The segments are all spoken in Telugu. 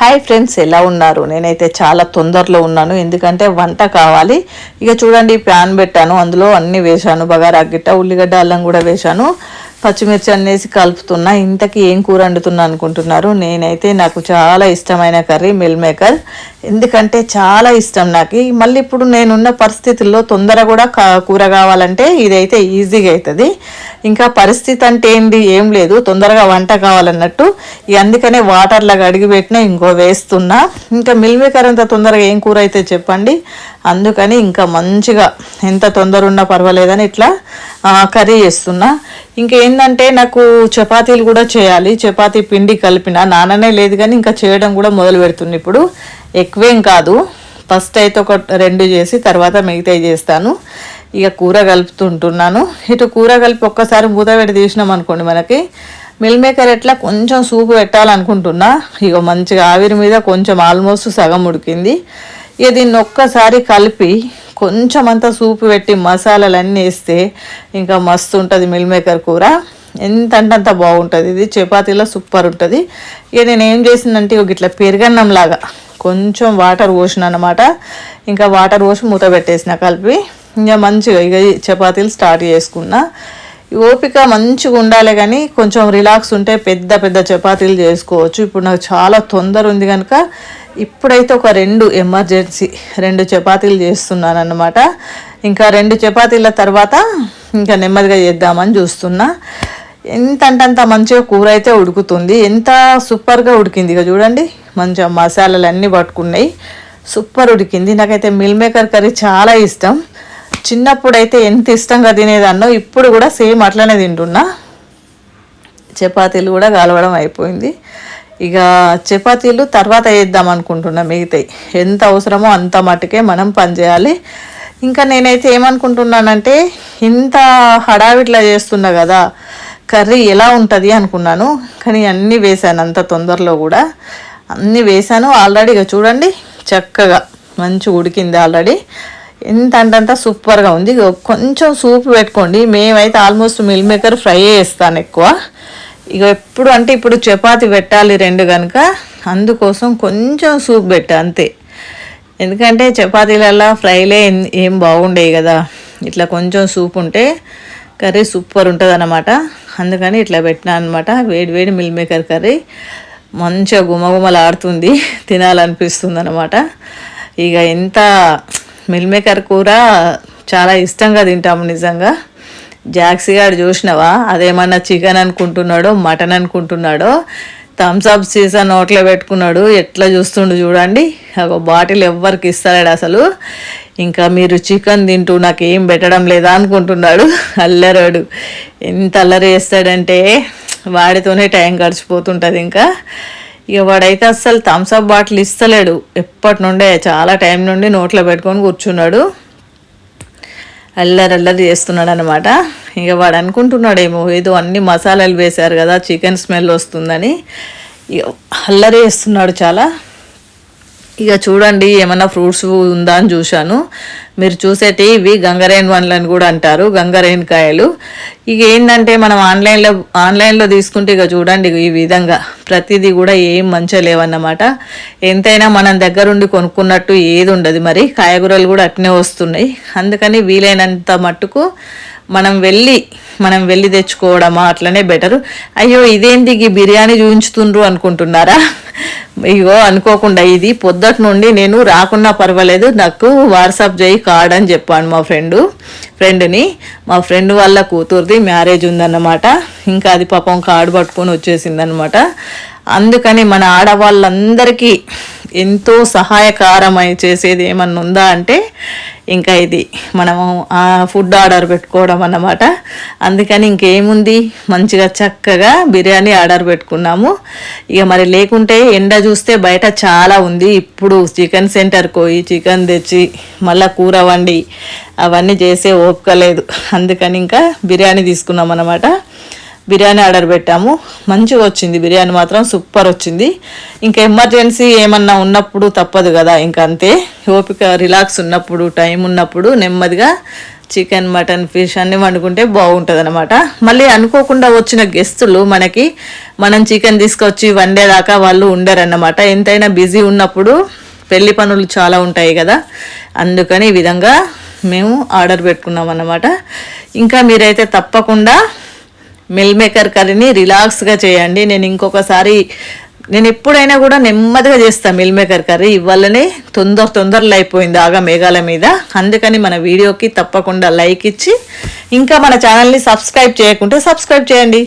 హాయ్ ఫ్రెండ్స్ ఎలా ఉన్నారు? నేనైతే చాలా తొందరలో ఉన్నాను. ఎందుకంటే వంట కావాలి. ఇక చూడండి ప్యాన్ పెట్టాను. అందులో అన్నీ వేశాను. బగారా గిట్ట ఉల్లిగడ్డ అల్లం కూడా వేశాను. పచ్చిమిర్చి అన్నేసి కలుపుతున్నా. ఇంతకీ ఏం కూర వండుతున్నా అనుకుంటున్నారు? నేనైతే నాకు చాలా ఇష్టమైన కర్రీ మిల్ మేకర్. ఎందుకంటే చాలా ఇష్టం నాకు. మళ్ళీ ఇప్పుడు నేనున్న పరిస్థితుల్లో తొందర కూడా కూర కావాలంటే ఇదైతే ఈజీగా అవుతుంది ఇంకా పరిస్థితి అంటే ఏంటి ఏం లేదు. తొందరగా వంట కావాలన్నట్టు. ఇక అందుకనే వాటర్లో అడిగి పెట్టినా ఇంకో వేస్తున్నా. ఇంకా మిల్ మేకర్ అంత తొందరగా ఏం కూర అయితే చెప్పండి? అందుకని ఇంకా మంచిగా ఎంత తొందర ఉన్నా పర్వాలేదని ఇట్లా కర్రీ చేస్తున్నా. ఇంకేందంటే నాకు చపాతీలు కూడా చేయాలి. చపాతీ పిండి కలిపిన నాననే లేదు కానీ ఇంకా చేయడం కూడా మొదలు పెడుతుంది ఇప్పుడు. ఎక్కువేం కాదు. ఫస్ట్ అయితే ఒక రెండు చేసి తర్వాత మిగతాయి చేస్తాను. ఇక కూర కలుపుతుంటున్నాను. ఇటు కూర కలిపి ఒక్కసారి మూత పెట్టి తీసినాం అనుకోండి మనకి. మిల్ మేకర్ ఎట్లా కొంచెం సూపు పెట్టాలనుకుంటున్నా. ఇక మంచిగా ఆవిరి మీద కొంచెం ఆల్మోస్ట్ సగం ఉడికింది. ఇక దీన్ని ఒక్కసారి కలిపి కొంచెం అంతా సూపు పెట్టి మసాలాలన్నీ వేస్తే ఇంకా మస్తు ఉంటుంది మిల్ మేకర్ కూర. ఎంత అంటే అంత బాగుంటుంది. ఇది చపాతీలో సూపర్ ఉంటుంది. ఇక నేను ఏం చేసిందంటే ఇక ఇట్లా పెరుగన్నం లాగా కొంచెం వాటర్ పోసిన అనమాట ఇంకా వాటర్ పోసి మూత పెట్టేసిన కలిపి. ఇంకా మంచిగా ఇక చపాతీలు స్టార్ట్ చేసుకున్నా. ఓపిక మంచిగా ఉండాలి కానీ కొంచెం రిలాక్స్ ఉంటే పెద్ద పెద్ద చపాతీలు చేసుకోవచ్చు. ఇప్పుడు నాకు చాలా తొందర ఉంది కనుక ఇప్పుడైతే ఒక రెండు ఎమర్జెన్సీ రెండు చపాతీలు చేస్తున్నాను అన్నమాట ఇంకా రెండు చపాతీల తర్వాత ఇంకా నెమ్మదిగా చేద్దామని చూస్తున్నా. ఎంత మంచిగా కూర అయితే ఉడుకుతుంది. ఎంత సూపర్గా ఉడికింది ఇక చూడండి. మంచిగా మసాలాలు అన్నీ పట్టుకున్నాయి. సూపర్ ఉడికింది. నాకైతే మిల్ మేకర్ కర్రీ చాలా ఇష్టం. చిన్నప్పుడు అయితే ఎంత ఇష్టంగా తినేదాన్నో ఇప్పుడు కూడా సేమ్ అట్లనే తింటున్నా. చపాతీలు కూడా కాలవడం అయిపోయింది. ఇక చపాతీలు తర్వాత వేద్దాం అనుకుంటున్నా మిగతాయి. ఎంత అవసరమో అంత మట్టుకే మనం పనిచేయాలి ఇంకా నేనైతే ఏమనుకుంటున్నానంటే ఇంత హడావిట్లా చేస్తున్నా కదా కర్రీ ఎలా ఉంటుంది అనుకున్నాను. కానీ అన్నీ వేశాను అంత తొందరలో కూడా. అన్నీ వేశాను. ఆల్రెడీ ఇక చూడండి చక్కగా మంచిగా ఉడికింది ఆల్రెడీ. ఎంత అంటంత సూపర్గా ఉంది. కొంచెం సూప్ పెట్టుకోండి. మేమైతే ఆల్మోస్ట్ మిల్ మేకర్ ఫ్రై చేస్తాను ఎక్కువ. ఇక ఎప్పుడు అంటే ఇప్పుడు చపాతి పెట్టాలి రెండు కనుక అందుకోసం కొంచెం సూప్ పెట్టా అంతే. ఎందుకంటే చపాతీలలో ఫ్రైలే ఏం- ఏం బాగుండేవి కదా. ఇట్లా కొంచెం సూప్ ఉంటే కర్రీ సూపర్ ఉంటుంది అన్నమాట అందుకని ఇట్లా పెట్టినా అనమాట వేడి వేడి మిల్ మేకర్ కర్రీ మంచిగా గుమగుమలాడుతుంది తినాలనిపిస్తుంది అనమాట ఇక ఎంత మిల్ మేకర్ కూర చాలా ఇష్టంగా తింటాము నిజంగా. జాక్సీ గారు చూసినావా? అదేమన్నా చికెన్ అనుకుంటున్నాడో మటన్ అనుకుంటున్నాడో? థమ్స్ అప్ సీజన్ నోట్లో పెట్టుకున్నాడు. ఎట్లా చూస్తుండు చూడండి. ఒక బాటిల్ ఎవ్వరికి ఇస్తాడు అసలు. ఇంకా మీరు చికెన్ తింటూ నాకు ఏం పెట్టడం లేదా అనుకుంటున్నాడు. అల్లరాడు. ఎంత అల్లరి చేస్తాడంటే వాడితోనే టైం గడిచిపోతుంటుంది ఇంకా. ఇక వాడైతే అస్సలు థమ్స్ అప్ బాటిల్ ఇస్తలేడు. ఎప్పటి నుండే చాలా టైం నుండి నోట్లో పెట్టుకొని కూర్చున్నాడు. అల్లరి అల్లరి చేస్తున్నాడు అనమాట ఇక వాడు అనుకుంటున్నాడేమో ఏదో అన్ని మసాలాలు వేశారు కదా చికెన్ స్మెల్ వస్తుందని. అల్లరి చేస్తున్నాడు చాలా. ఇక చూడండి ఏమైనా ఫ్రూట్స్ ఉందా అని చూశాను. మీరు చూసేటి ఇవి గంగరేన్ వన్లని కూడా అంటారు గంగరేన్ కాయలు. ఇక ఏంటంటే మనం ఆన్లైన్లో ఆన్లైన్లో తీసుకుంటే ఇక చూడండి ఈ విధంగా. ప్రతిదీ కూడా ఏం మంచిగా లేవన్నమాట. ఎంతైనా మనం దగ్గరుండి కొనుక్కున్నట్టు ఏది ఉండదు మరి. కాయగూరలు కూడా అట్నే వస్తున్నాయి. అందుకని వీలైనంత మట్టుకు మనం వెళ్ళి మనం వెళ్ళి తెచ్చుకోవడమా అట్లనే బెటరు. అయ్యో ఇదేంటి ఈ బిర్యానీ చూపించుతుండ్రు అనుకుంటున్నారా? ఇగో అనుకోకుండా ఇది పొద్దుటి నుండి నేను రాకున్నా పర్వాలేదు నాకు వాట్సాప్ చేయి కార్డ్ అని చెప్పాను మా ఫ్రెండు ఫ్రెండ్ని. మా ఫ్రెండ్ వాళ్ళ కూతురుది మ్యారేజ్ ఉందన్నమాట. ఇంకా అది పాపం కార్డు పట్టుకొని వచ్చేసిందనమాట అందుకని మన ఆడవాళ్ళందరికీ ఎంతో సహాయకారమై చేసేది ఏమన్నా ఉందా అంటే ఇంకా ఇది మనము ఆ ఫుడ్ ఆర్డర్ పెట్టుకోవడం అన్నమాట. అందుకని ఇంకేముంది? మంచిగా చక్కగా బిర్యానీ ఆర్డర్ పెట్టుకున్నాము. ఇక మరి లేకుంటే ఎండ చూస్తే బయట చాలా ఉంది. ఇప్పుడు చికెన్ సెంటర్కి పోయి చికెన్ తెచ్చి మళ్ళీ కూర వండి అవన్నీ చేసే ఓపిక లేదు. అందుకని ఇంకా బిర్యానీ తీసుకున్నాం అన్నమాట బిర్యానీ ఆర్డర్ పెట్టాము. మంచిగా వచ్చింది. బిర్యానీ మాత్రం సూపర్ వచ్చింది. ఇంకా ఎమర్జెన్సీ ఏమన్నా ఉన్నప్పుడు తప్పదు కదా. ఇంకా అంతే. ఓపిక రిలాక్స్ ఉన్నప్పుడు టైం ఉన్నప్పుడు నెమ్మదిగా చికెన్ మటన్ ఫిష్ అన్నీ వండుకుంటే బాగుంటుంది అనమాట మళ్ళీ అనుకోకుండా వచ్చిన గెస్టులు మనకి మనం చికెన్ తీసుకొచ్చి వండేదాకా వాళ్ళు ఉండరన్నమాట. ఎంతైనా బిజీ ఉన్నప్పుడు పెళ్ళి పనులు చాలా ఉంటాయి కదా. అందుకని ఈ విధంగా మేము ఆర్డర్ పెట్టుకున్నాం అన్నమాట ఇంకా మీరైతే తప్పకుండా మిల్ మేకర్ కర్రీని రిలాక్స్గా చేయండి. నేను ఇంకొకసారి నేను ఎప్పుడైనా కూడా నెమ్మదిగా చేస్తాను మిల్ మేకర్ కర్రీ. ఇవ్వాలనే తొందర తొందరలో అయిపోయింది ఆగా మేఘాల మీద. అందుకని మన వీడియోకి తప్పకుండా లైక్ ఇచ్చి ఇంకా మన ఛానల్ని సబ్స్క్రైబ్ చేయకుంటే సబ్స్క్రైబ్ చేయండి.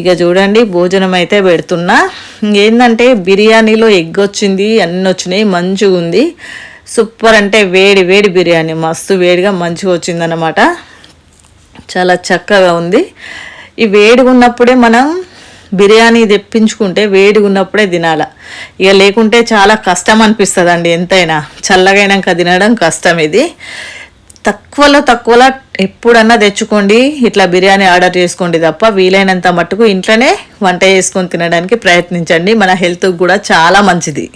ఇక చూడండి భోజనం అయితే పెడుతున్నా. ఏంటంటే బిర్యానీలో ఎగ్ వచ్చింది అన్నీ వచ్చినాయి మంచిగా ఉంది సూపర్ అంటే వేడి వేడి బిర్యానీ. మస్తు వేడిగా మంచిగా వచ్చిందన్నమాట. చాలా చక్కగా ఉంది. ఈ వేడిగా ఉన్నప్పుడే మనం బిర్యానీ తెప్పించుకుంటే వేడిగా ఉన్నప్పుడే తినాల. ఇక లేకుంటే చాలా కష్టం అనిపిస్తుంది అండి ఎంతైనా. చల్లగైనాక తినడం కష్టం ఇది. తక్కువలో తక్కువలో ఎప్పుడన్నా తెచ్చుకోండి. ఇట్లా బిర్యానీ ఆర్డర్ చేసుకోండి తప్ప వీలైనంత మట్టుకు ఇంట్లోనే వంట చేసుకొని తినడానికి ప్రయత్నించండి. మన హెల్త్కి కూడా చాలా మంచిది.